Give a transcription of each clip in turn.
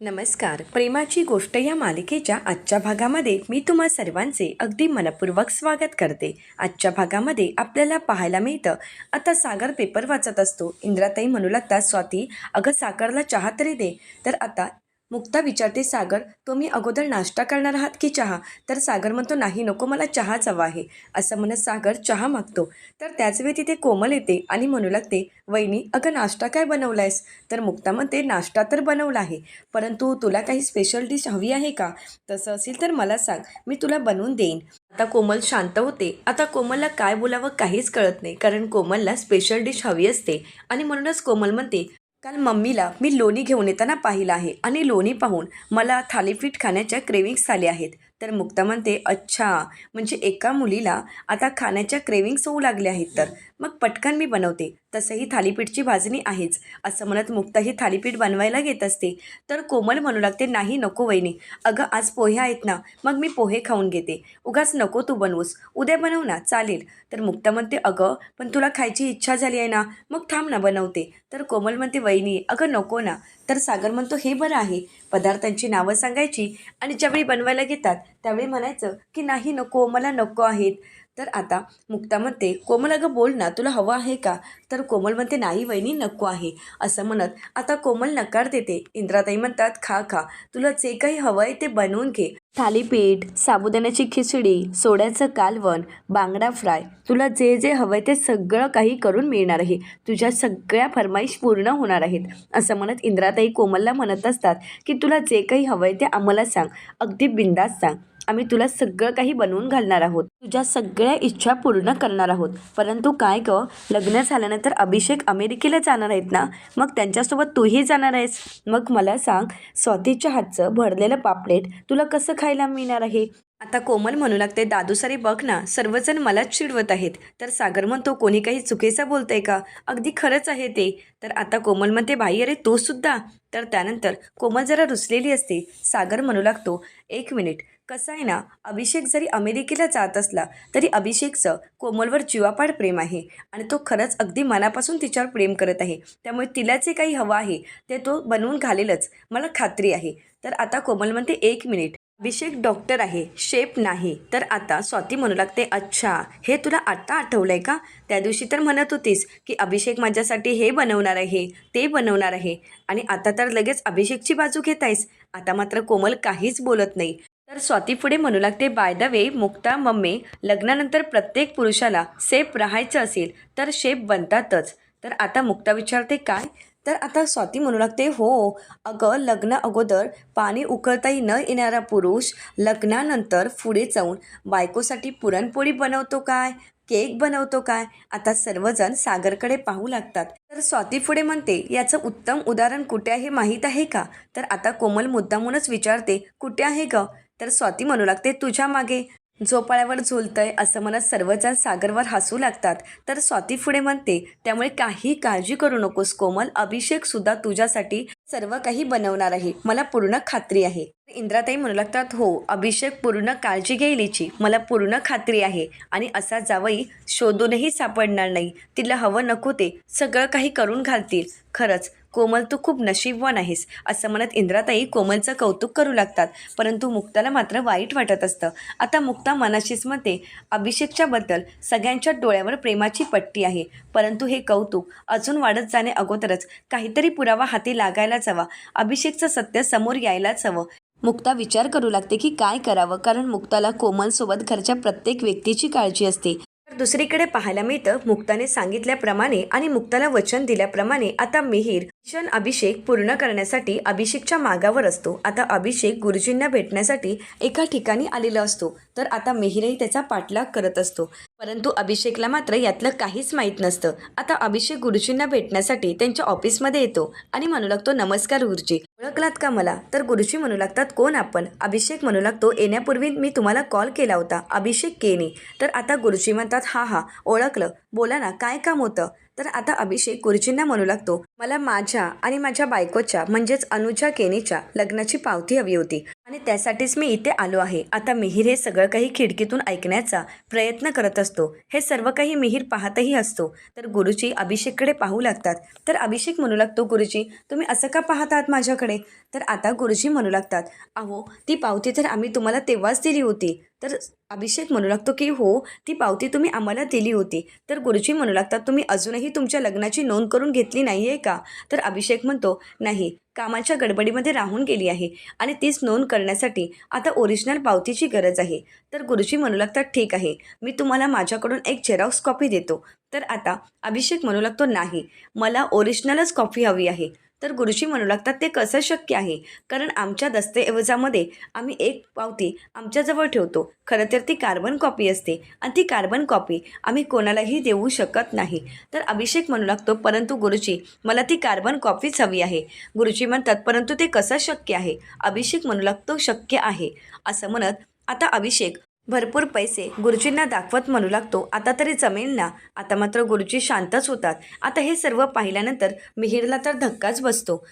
नमस्कार. प्रेमाची गोष्ट या मालिकेच्या आजच्या भागामध्ये मी तुम्हा सर्वांचे अगदी मनपूर्वक स्वागत करते. आजच्या भागामध्ये आपल्याला पाहायला मिळतं आता सागर पेपर वाचत असतो. इंद्राताई म्हणू लागतात स्वाती अगं सागरला चहा तरी दे. तर आता मुक्ता विचारते सागर तुम्ही अगोदर नाश्ता करणार आहात की चहा? तर सागर म्हणतो नाही नको मला चहाच हवा आहे. असं म्हणत सागर चहा मागतो. तर त्याचवेळी तिथे कोमल येते आणि म्हणू लागते वहिनी अगं नाश्ता काय बनवला आहेस तर मुक्ता म्हणते नाश्ता तर बनवला आहे परंतु तुला काही स्पेशल डिश हवी आहे का? तसं असेल तर मला सांग मी तुला बनवून देईन. आता कोमल शांत होते. आता कोमलला काय बोलावं काहीच कळत नाही कारण कोमलला स्पेशल डिश हवी असते. आणि म्हणूनच कोमल म्हणते काल मम्मीला मी लोणी घेऊन येताना पाहिलं आहे आणि लोणी पाहून मला थालीपीठ खाण्याच्या क्रेविंग्स आले आहेत. तर मुक्ता म्हणते अच्छा म्हणजे एका मुलीला आता खाण्याच्या क्रेविंग्स होऊ लागल्या आहेत तर. मग पटकन मी बनवते. तसंही थालीपीठची भाजणी आहेच. असं म्हणत मुक्ताही थालीपीठ बनवायला घेत असते. तर कोमल म्हणू लागते नाही नको वहिनी. अगं आज पोहे आहेत ना मग मी पोहे खाऊन घेते. उगाच नको तू बनवूस. उद्या बनव ना चालेल. तर मुक्ता म्हणते अगं पण तुला खायची इच्छा झाली आहे ना मग थांब ना बनवते. तर कोमल म्हणते वहिनी अगं नको ना. तर सागर म्हणतो हे बरं आहे. पदार्थांची नावं सांगायची आणि ज्यावेळी बनवायला घेतात त्यावेळी म्हणायचं की नाही नको मला नको आहेत. तर आता मुक्ता म्हणते कोमल अगं बोल ना तुला हवं आहे का? तर कोमल म्हणते नाही वहिनी नको आहे. असं म्हणत आता कोमल नकार देते. इंद्राताई म्हणतात खा खा. तुला जे काही हवं आहे ते बनवून घे. थालीपीठ साबुदाण्याची खिचडी सोड्याचं कालवण बांगडा फ्राय. तुला जे जे हवं आहे ते सगळं काही करून मिळणार आहे. तुझ्या सगळ्या फरमाईश पूर्ण होणार आहेत. असं म्हणत इंद्राताई कोमलला म्हणत असतात की तुला जे काही हवं आहे ते आम्हाला सांग. अगदी बिंदास सांग. आम्ही तुला सगळं काही बनवून घालणार आहोत. तुझ्या सगळ्या इच्छा पूर्ण करणार आहोत. परंतु काय ग? लग्न झाल्यानंतर अभिषेक अमेरिकेला जाणार आहेत ना? मग त्यांच्यासोबत तूही जाणार आहेस. मग मला सांग स्वातीच्या हातचं भरलेलं पापलेट तुला कसं खायला मिळणार आहे. आता कोमल म्हणू लागते दादू सारी बघ ना सर्वजण मलाच चिडवत आहेत. तर सागर म्हणतो कोणी काही चुकीचं बोलतंय का? अगदी खरंच आहे ते. तर आता कोमल म्हणते भाई अरे तू सुद्धा. तर त्यानंतर कोमल जरा रुसलेली असते. सागर म्हणू लागतो एक मिनिट कसं आहे ना अभिषेक जरी अमेरिकेला जात असला तरी अभिषेकचं कोमलवर जीवापाड प्रेम आहे. आणि तो खरंच अगदी मनापासून तिच्यावर प्रेम करत आहे. त्यामुळे तिला जे काही हवं आहे ते तो बनवून घालेलच. मला खात्री आहे. तर आता कोमल म्हणते एक मिनिट अभिषेक डॉक्टर आहे शेप नाही. तर आता स्वाती म्हणू लागते अच्छा हे तुला आत्ता आठवलं आहे का? त्या दिवशी तर म्हणत होतीस की अभिषेक माझ्यासाठी हे बनवणार आहे ते बनवणार आहे. आणि आता तर लगेच अभिषेकची बाजू घेत आहेस. आता मात्र कोमल काहीच बोलत नाही. तर स्वाती पुढे म्हणू लागते by the way Mukta mummy लग्नानंतर प्रत्येक पुरुषाला सेफ राहायचं असेल तर शेप बनतातच. तर आता मुक्ता विचारते काय? तर आता स्वाती म्हणू लागते हो अगं लग्न अगोदर पाणी उकळताही न येणारा पुरुष लग्नानंतर पुढे जाऊन बायकोसाठी पुरणपोळी बनवतो काय? केक बनवतो काय? आता सर्वजण सागरकडे पाहू लागतात. तर स्वाती पुढे म्हणते याचं उत्तम उदाहरण कुठे आहे माहीत आहे का? तर आता कोमल मुद्दामूनच विचारते कुठे आहे ग? तर स्वाती म्हणू लागते तुझ्या मागे. झोपाळ्यावर झुलतंय असं म्हणत सर्वजण सागरवर हसू लागतात. तर स्वाती पुढे म्हणते त्यामुळे काही काळजी करू नकोस कोमल. अभिषेक सुद्धा तुझ्यासाठी सर्व काही बनवणार आहे. मला पूर्ण खात्री आहे. इंद्राताई म्हणू लागतात हो अभिषेक पूर्ण काळजी घेईल मला पूर्ण खात्री आहे आणि असा जावई शोधूनही सापडणार नाही. तिला हवं नको ते सगळं काही करून घालतील. खरंच कोमल तू खूप नशीबवान आहेस असं म्हणत इंद्राताई कोमलचं कौतुक करू लागतात. परंतु मुक्ताला मात्र वाईट वाटत असतं. आता मुक्ता मनाशीच म्हणते अभिषेकच्याबद्दल सगळ्यांच्या डोळ्यावर प्रेमाची पट्टी आहे. परंतु हे कौतुक अजून वाढत जाणे अगोदरच काहीतरी पुरावा हाती लागायलाच हवा अभिषेकचं सत्य समोर यायलाच हवं. मुक्ता विचार करू लागते की काय करावं कारण मुक्ताला कोमलसोबत घरच्या प्रत्येक व्यक्तीची काळजी असते. दुसरीकडे पाहायला मिळतं मुक्ताने सांगितल्याप्रमाणे आणि मुक्ताला वचन दिल्याप्रमाणे आता मिहीर मिशन अभिषेक पूर्ण करण्यासाठी अभिषेकच्या मागावर असतो. आता अभिषेक गुरुजींना भेटण्यासाठी एका ठिकाणी आलेला असतो. तर आता मिहिरही त्याचा पाठलाग करत असतो. परंतु अभिषेकला मात्र यातलं काहीच माहीत नसतं. आता अभिषेक गुरुजींना भेटण्यासाठी त्यांच्या ऑफिसमध्ये येतो आणि म्हणू लागतो नमस्कार गुरुजी ओळखलात का मला? तर गुरुजी म्हणू लागतात कोण आपण? अभिषेक म्हणू लागतो येण्यापूर्वी मी तुम्हाला कॉल केला होता. अभिषेक केनी. तर आता गुरुजी म्हणतात हा हा ओळखलं. बोला ना काय काम होतं? तर आता अभिषेक गुरुजींना म्हणू लागतो मला माझ्या आणि माझ्या बायकोच्या म्हणजेच अनुजा केनीच्या लग्नाची पावती हवी होती आणि त्यासाठीच मी इथे आलो आहे. आता मिहीर हे सगळं काही खिडकीतून ऐकण्याचा प्रयत्न करत असतो. हे सर्व काही मिहीर पाहतही असतो. तर गुरुजी अभिषेककडे पाहू लागतात. तर अभिषेक म्हणू लागतो गुरुजी तुम्ही असं का पाहत आहात माझ्याकडे? तर आता गुरुजी म्हणू लागतात अहो ती पावती तर आम्ही तुम्हाला तेव्हाच दिली होती. तर अभिषेक म्हणू लागतो की हो ती पावती तुम्ही आम्हाला दिली होती. तर गुरुजी म्हणू लागतात तुम्ही अजूनही तुमच्या लग्नाची नोंद करून घेतली नाही आहे का? तर अभिषेक म्हणतो नाही कामाच्या गडबडीमध्ये राहून गेली आहे आणि तीच नोंद करण्यासाठी आता ओरिजिनल पावतीची गरज आहे. तर गुरुजी म्हणू लागतात ठीक आहे मी तुम्हाला माझ्याकडून एक झेरॉक्स कॉपी देतो. तर आता अभिषेक म्हणू लागतो नाही मला ओरिजिनलच कॉपी हवी आहे. तर गुरुजी म्हणू लागतात ते कसं शक्य आहे? कारण आमच्या दस्तऐवजामध्ये आम्ही एक पावती आमच्याजवळ ठेवतो. खरं तर ती कार्बन कॉपी असते आणि ती कार्बन कॉपी आम्ही कोणालाही देऊ शकत नाही. तर अभिषेक म्हणू लागतो परंतु गुरुजी मला ती कार्बन कॉपीच हवी आहे. गुरुजी म्हणतात परंतु ते कसं शक्य आहे? अभिषेक म्हणू लागतो शक्य आहे. असं म्हणत आता अभिषेक भरपूर पैसे गुरुजींना दाखवत म्हणू लागतो. आता तरी जमेल ना? आता मात्र गुरुजी शांतच होतात. आता हे सर्व पाहिल्यानंतर मिहिरला तर धक्काच बसतो.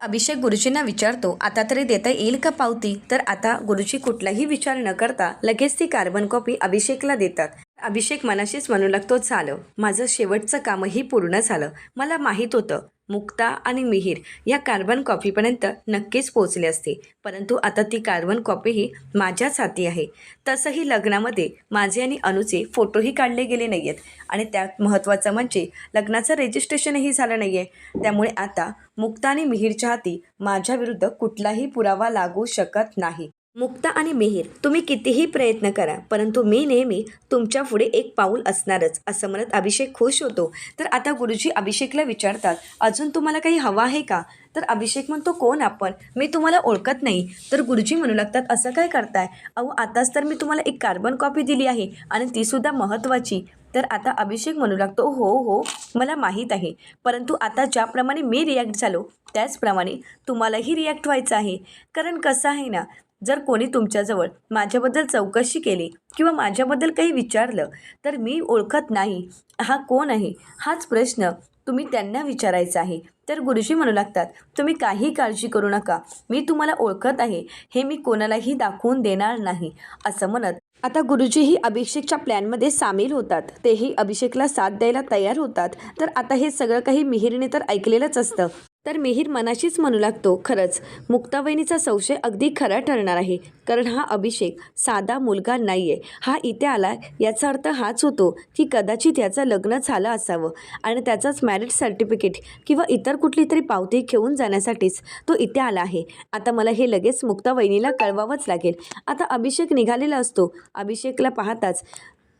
अभिषेक गुरुजींना विचारतो आता तरी देता येईल का पावती? तर आता गुरुजी कुठलाही विचार न करता लगेच ती कार्बन कॉपी अभिषेकला देतात. अभिषेक मनाशीच म्हणू लागतो झालं माझं शेवटचं कामही पूर्ण झालं. मला माहीत होतं मुक्ता आणि मिहीर या कार्बन कॉपीपर्यंत नक्कीच पोचले असते. परंतु आता ती कार्बन कॉपीही माझ्याच हाती आहे. तसंही लग्नामध्ये माझे आणि अनुचे फोटोही काढले गेले नाही आहेत आणि त्यात महत्त्वाचं म्हणजे लग्नाचं रजिस्ट्रेशनही झालं नाही आहे त्यामुळे आता मुक्ता आणि मिहीरच्या हाती माझ्या विरुद्ध कुठलाही पुरावा लागू शकत नाही. मुक्ता आणि मिहीर. तुम्ही कितीही प्रयत्न करा परंतु मी नेहमी तुमच्यापुढे एक पाऊल असणारच असं म्हणत अभिषेक खुश होतो. तर आता गुरुजी अभिषेकला विचारतात अजून तुम्हाला काही हवं आहे का? तर अभिषेक म्हणतो कोण आपण? मी तुम्हाला ओळखत नाही. तर गुरुजी म्हणू लागतात असं काय करताय? अहो आताच तर मी तुम्हाला एक कार्बन कॉपी दिली आहे आणि तीसुद्धा महत्त्वाची. तर आता अभिषेक म्हणू लागतो हो हो मला माहीत आहे. परंतु आता ज्याप्रमाणे मी रिॲक्ट झालो त्याचप्रमाणे तुम्हालाही रिॲक्ट व्हायचं आहे. कारण कसं आहे ना जर कोणी तुमच्याजवळ माझ्याबद्दल चौकशी केली किंवा माझ्याबद्दल काही विचारलं तर मी ओळखत नाही. हा कोण आहे? हाच प्रश्न तुम्ही त्यांना विचारायचा आहे. तर गुरुजी म्हणू लागतात तुम्ही काही काळजी करू नका. मी तुम्हाला ओळखत आहे. हे मी कोणालाही दाखवून देणार नाही. असं म्हणत आता गुरुजीही अभिषेकच्या प्लॅनमध्ये सामील होतात. तेही अभिषेकला साथ द्यायला तयार होतात. तर आता हे सगळं काही मिहिरीने तर ऐकलेलंच असतं. तर मिहीर मनाशीच म्हणू लागतो खरंच. मुक्तावहिनीचा संशय अगदी खरा ठरणार आहे. कारण हा अभिषेक साधा मुलगा नाही आहे हा इथे आला याचा अर्थ हाच होतो की कदाचित याचं लग्न झालं असावं आणि त्याचाच मॅरिट सर्टिफिकेट किंवा इतर कुठली तरी पावती घेऊन जाण्यासाठीच तो इथे आला आहे. आता मला हे लगेच मुक्तावहिनीला कळवावंच लागेल. आता अभिषेक निघालेला असतो. अभिषेकला पाहताच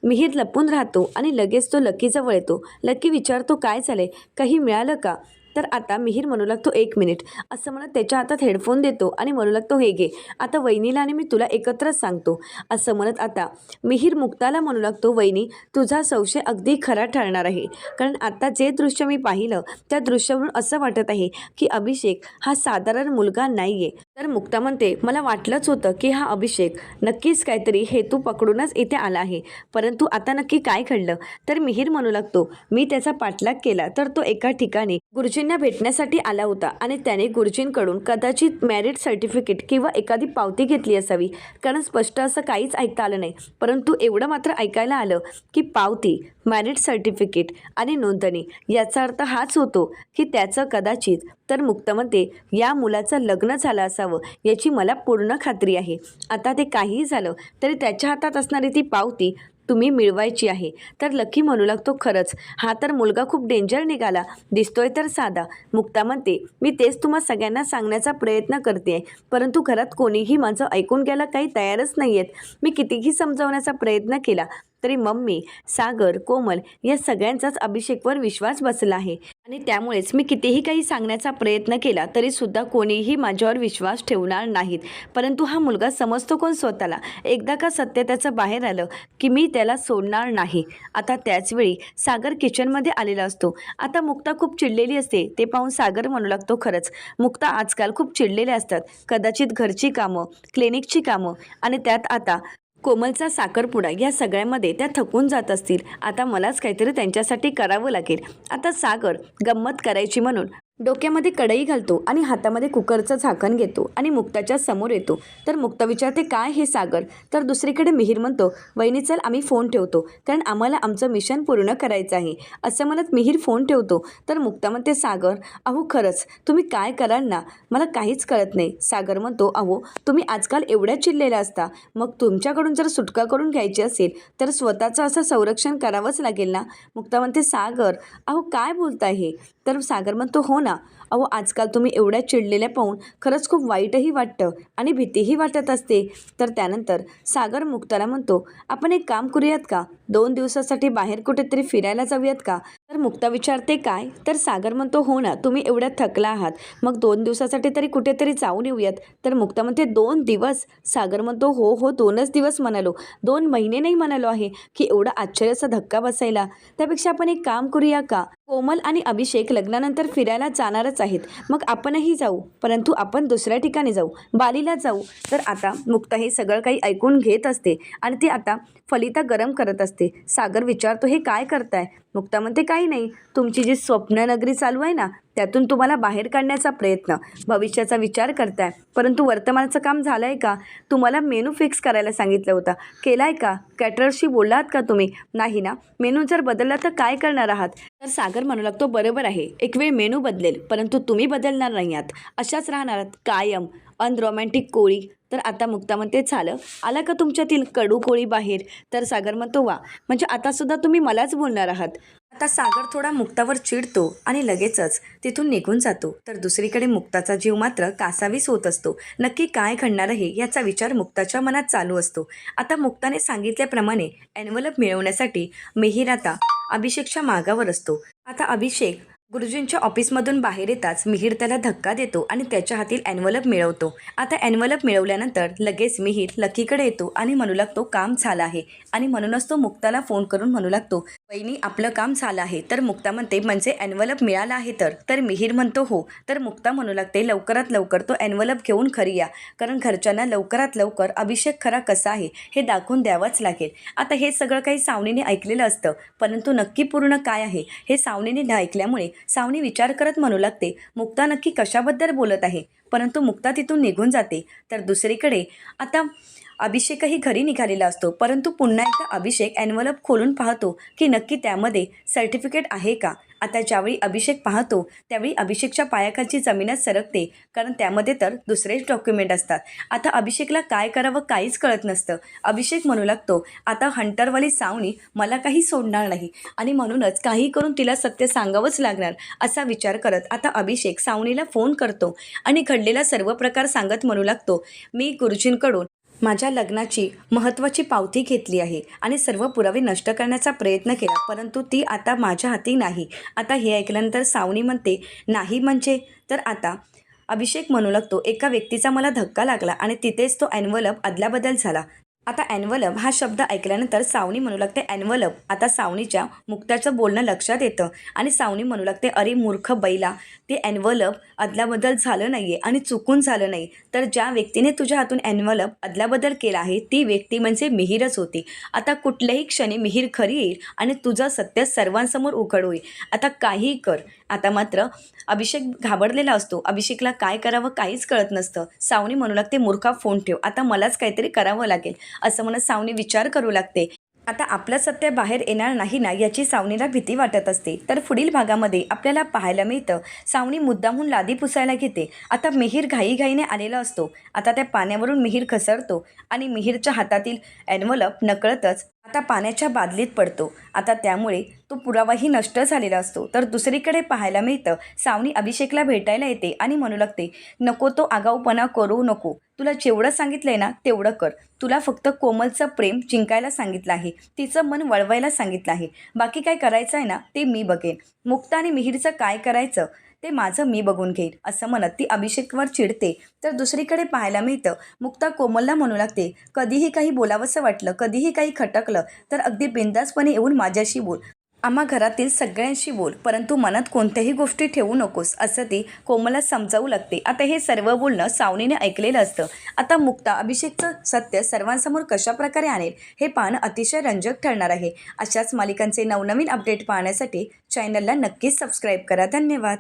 मिहीर लपून राहतो आणि लगेच तो लकीजवळ येतो. लकी विचारतो काय झाले काही मिळालं का? तर आता मिहीर म्हणू लागतो एक मिनिट. असं म्हणत त्याच्या हातात हेडफोन देतो आणि म्हणू लागतो हे घे आता वहिनीला आणि मी तुला एकत्रच सांगतो. असं म्हणत आता मिहीर मुक्ताला म्हणू लागतो वहिनी तुझा संशय अगदी खरा ठरणार आहे. कारण आता जे दृश्य मी पाहिलं त्या दृश्यावरून असं वाटत आहे की अभिषेक हा साधारण मुलगा नाही आहे तर मुक्ता म्हणते मला वाटलंच होतं की हा अभिषेक नक्कीच काहीतरी हेतू पकडूनच इथे आला आहे. परंतु आता नक्की काय घडलं? तर मिहीर म्हणू लागतो मी त्याचा पाठलाग केला तर तो एका ठिकाणी गुरुजी गुरुजींना भेटण्यासाठी आला होता आणि त्याने गुरुजींकडून कदाचित मॅरिट सर्टिफिकेट किंवा एखादी पावती घेतली असावी. कारण स्पष्ट असं काहीच ऐकता आलं नाही. परंतु एवढं मात्र ऐकायला आलं की पावती मॅरिट सर्टिफिकेट आणि नोंदणी याचा अर्थ हाच होतो की त्याचं कदाचित तर मुक्तमध्ये या मुलाचं लग्न झालं असावं याची मला पूर्ण खात्री आहे. आता ते काहीही झालं तरी त्याच्या हातात असणारी ती पावती तुम्ही मिळवायची आहे. तर लकी म्हणू लागतो खरंच. हा तर मुलगा खूप डेंजर निघाला. दिसतोय तर साधा. मुक्ता म्हणते मी तेच तुम्हा सगळ्यांना सांगण्याचा प्रयत्न करते. परंतु घरात कोणीही माझं ऐकून घ्यायला काही तयारच नाही आहेत मी कितीही समजावण्याचा प्रयत्न केला तरी मम्मी सागर कोमल या सगळ्यांचाच अभिषेकवर विश्वास बसला आहे. आणि त्यामुळेच मी कितीही काही सांगण्याचा प्रयत्न केला तरी सुद्धा कोणीही माझ्यावर विश्वास ठेवणार नाहीत. परंतु हा मुलगा समजतो कोण स्वतःला? एकदा का सत्य त्याचं बाहेर आलं की मी त्याला सोडणार नाही? आता त्याचवेळी सागर किचनमध्ये आलेला असतो. आता मुक्ता खूप चिडलेली असते ते पाहून सागर म्हणू लागतो खरंच. मुक्ता आजकाल खूप चिडलेल्या असतात. कदाचित घरची कामं क्लिनिकची कामं आणि त्यात आता कोमलचा साखरपुडा या सगळ्यामध्ये त्या थकून जात असतील. आता मलाच काहीतरी त्यांच्यासाठी करावं लागेल. आता सागर गंमत करायची म्हणून डोक्यामध्ये कढई घालतो आणि हातामध्ये कुकरचं झाकण घेतो आणि मुक्ताच्या समोर येतो. तर मुक्ता विचारते काय हे सागर? तर दुसरीकडे मिहीर म्हणतो वहिनी चल आम्ही फोन ठेवतो कारण आम्हाला आमचं मिशन पूर्ण करायचं आहे. असं म्हणत मिहीर फोन ठेवतो. तर मुक्ता म्हणते सागर अहो खरंच तुम्ही काय कराल ना? मला काहीच कळत नाही. सागर म्हणतो अहो तुम्ही आजकाल एवढ्या चिरलेल्या असता. मग तुमच्याकडून जर सुटका करून घ्यायची असेल तर स्वतःचं असं संरक्षण करावंच लागेल ना? मुक्ता म्हणते सागर अहो काय बोलताय हे? तर सागर म्हणतो हो ना না अहो आजकाल तुम्ही एवढ्या चिडलेल्या पाहून खरंच खूप वाईटही वाटतं आणि भीतीही वाटत असते. तर त्यानंतर सागर मुक्ताला म्हणतो आपण एक काम करूयात का? दोन दिवसासाठी बाहेर कुठेतरी फिरायला जाऊयात का? तर मुक्ता विचारते काय? तर सागर म्हणतो हो ना तुम्ही एवढ्या थकला आहात. मग दोन दिवसासाठी तरी कुठेतरी जाऊन येऊयात. तर मुक्ता म्हणते दोन दिवस? सागर म्हणतो हो हो दोनच दिवस म्हणालो. दोन महिने नाही म्हणालो आहे की एवढा आश्चर्याचा धक्का बसायला. त्यापेक्षा आपण एक काम करूया का? कोमल आणि अभिषेक लग्नानंतर फिरायला जाणारच आहेत. मग आपणही जाऊ. परंतु आपण दुसऱ्या ठिकाणी जाऊ. बालीला जाऊ. तर आता मुक्ता हे सगळं काही ऐकून घेत असते. आणि ती आता फलिता गरम करत असते. सागर विचारतो हे काय करताय? मुक्ता म्हणते काही नाही. तुमची जी स्वप्ननगरी चालू आहे ना त्यातून तुम्हाला बाहेर काढण्याचा प्रयत्न भविष्याचा विचार करताय. परंतु वर्तमानाचं काम झालं आहे का? तुम्हाला मेनू फिक्स करायला सांगितलं होतं. केला आहे का? कॅटरर्सशी बोललात का तुम्ही? नाही ना. मेनू जर बदलला तर काय करणार आहात? तर सागर म्हणू लागतो बरोबर आहे. एक वेळ मेनू बदलेल परंतु तुम्ही बदलणार नाही आहात अशाच राहणार आहात कायम. अनरोमॅन्टिक कोळी तर आता मुक्ता म्हणते झालं. आला का तुमच्यातील कडू कोळी बाहेर? तर सागर म्हणतो वा. म्हणजे आतासुद्धा तुम्ही मलाच बोलणार आहात. आता सागर थोडा मुक्तावर चिडतो आणि लगेचच तिथून निघून जातो. तर दुसरीकडे मुक्ताचा जीव मात्र कासावीस होत असतो. नक्की काय घडणार आहे याचा विचार मुक्ताच्या मनात चालू असतो. आता मुक्ताने सांगितल्याप्रमाणे एनवलप मिळवण्यासाठी मिहीर आता अभिषेकच्या मागावर असतो. आता अभिषेक गुरुजींच्या ऑफिसमधून बाहेर येताच मिहीर त्याला धक्का देतो आणि त्याच्या हातील ॲन्व्हलप मिळवतो. आता ॲन्व्हलप मिळवल्यानंतर लगेच मिहीर लकीकडे येतो आणि म्हणू लागतो काम झालं आहे. आणि म्हणूनच तो मुक्ताला फोन करून म्हणू लागतो वहिनी आपलं काम झालं आहे. तर मुक्ता म्हणते म्हणजे एनवलप मिळाला आहे तर. तर मिहीर म्हणतो हो. तर मुक्ता म्हणू लागते लवकरात लवकर तो एनवलप घेऊन खरी या. कारण घरच्यांना लवकरात लवकर अभिषेक खरा कसा आहे हे दाखवून द्यावंच लागेल. आता हे सगळं काही सावनीने ऐकलेलं असतं परंतु नक्की पूर्ण काय आहे हे सावनीने न ऐकल्यामुळे सावनी विचार करत म्हणू लागते मुक्ता नक्की कशाबद्दल बोलत आहे? परंतु मुक्ता तिथून निघून जाते. तर दुसरीकडे आता अभिषेकही घरी निघालेला असतो परंतु पुन्हा एकदा अभिषेक ॲन्व्हलप खोलून पाहतो की नक्की त्यामध्ये सर्टिफिकेट आहे का? आता ज्यावेळी अभिषेक पाहतो त्यावेळी अभिषेकच्या पायाखालची जमीनच सरकते कारण त्यामध्ये तर दुसरेच डॉक्युमेंट असतात. आता अभिषेकला काय करावं काहीच कळत नसतं. अभिषेक म्हणू लागतो आता हंटरवाली सावणी मला काही सोडणार नाही आणि म्हणूनच काही करून तिला सत्य सांगावंच लागणार असा विचार करत आता अभिषेक सावणीला फोन करतो आणि घडलेला सर्व प्रकार सांगत म्हणू लागतो मी गुरुजींकडून माझ्या लग्नाची महत्त्वाची पावती घेतली आहे आणि सर्व पुरावे नष्ट करण्याचा प्रयत्न केला परंतु ती आता माझ्या हाती नाही. आता हे ऐकल्यानंतर सावनी म्हणते नाही म्हणजे? तर आता अभिषेक म्हणू लागतो एका व्यक्तीचा मला धक्का लागला आणि तिथेच तो ॲन्व्हलप अदलाबदल झाला. आता ॲन्वलप हा शब्द ऐकल्यानंतर सावनी म्हणू लागते ॲन्वलप आता सावनीच्या मुक्ताचं बोलणं लक्षात येतं. आणि सावनी म्हणू लागते अरे मूर्ख बैला ते ॲन्वलप अदलाबदल झालं नाही आहे आणि चुकून झालं नाही. तर ज्या व्यक्तीने तुझ्या हातून ॲन्वलप अदलाबदल केला आहे ती व्यक्ती म्हणजे मिहीरच होती. आता कुठल्याही क्षणी मिहीर खरी येईल आणि तुझं सत्य सर्वांसमोर उघड होईल. आता काहीही कर. आता मात्र अभिषेक घाबरलेला असतो. अभिषेकला काय करावं काहीच कळत नसतं. सावनी म्हणू लागते मूर्खा फोन ठेव. आता मलाच काहीतरी करावं लागेल. असं म्हणत सावनी विचार करू लागते. आता आपलं सत्य बाहेर येणार नाही ना याची सावनीला भीती वाटत असते. तर पुढील भागामध्ये आपल्याला पाहायला मिळतं. सावनी मुद्दामहून लादी पुसायला घेते. आता मिहीर घाईघाईने आलेला असतो. आता त्या पाण्यावरून मिहीर घसरतो आणि मिहीरच्या हातातील ॲनवलप नकळतच आता पाण्याच्या बादलीत पडतो. आता त्यामुळे तो पुरावाही नष्ट झालेला असतो. तर दुसरीकडे पाहायला मिळतं सावनी अभिषेकला भेटायला येते आणि म्हणू लागते नको तो आगाऊपणा करू नको. तुला जेवढं सांगितलं आहे ना तेवढं कर. तुला फक्त कोमलचं प्रेम जिंकायला सांगितलं आहे. तिचं मन वळवायला सांगितलं आहे. बाकी काय करायचं आहे ना ते मी बघेन. मुक्ता आणि मिहीरचं काय करायचं? ते माझं मी बघून घेईन असं म्हणत ती अभिषेकवर चिडते. तर दुसरीकडे पाहायला मिळतं मुक्ता कोमलला म्हणू लागते कधीही काही बोलावंसं वाटलं कधीही काही खटकलं तर अगदी बिंदासपणे येऊन माझ्याशी बोल. आम्हा घरातील सगळ्यांशी बोल परंतु मनात कोणत्याही गोष्टी ठेवू नकोस असं ती कोमला समजावू लागते. आता हे सर्व बोलणं सावनीने ऐकलेलं असतं. आता मुक्ता अभिषेकचं सत्य सर्वांसमोर कशा प्रकारे आणेल हे पाहणं अतिशय रंजक ठरणार आहे. अशाच मालिकांचे नवनवीन अपडेट पाहण्यासाठी चॅनलला नक्कीच सबस्क्राईब करा. धन्यवाद.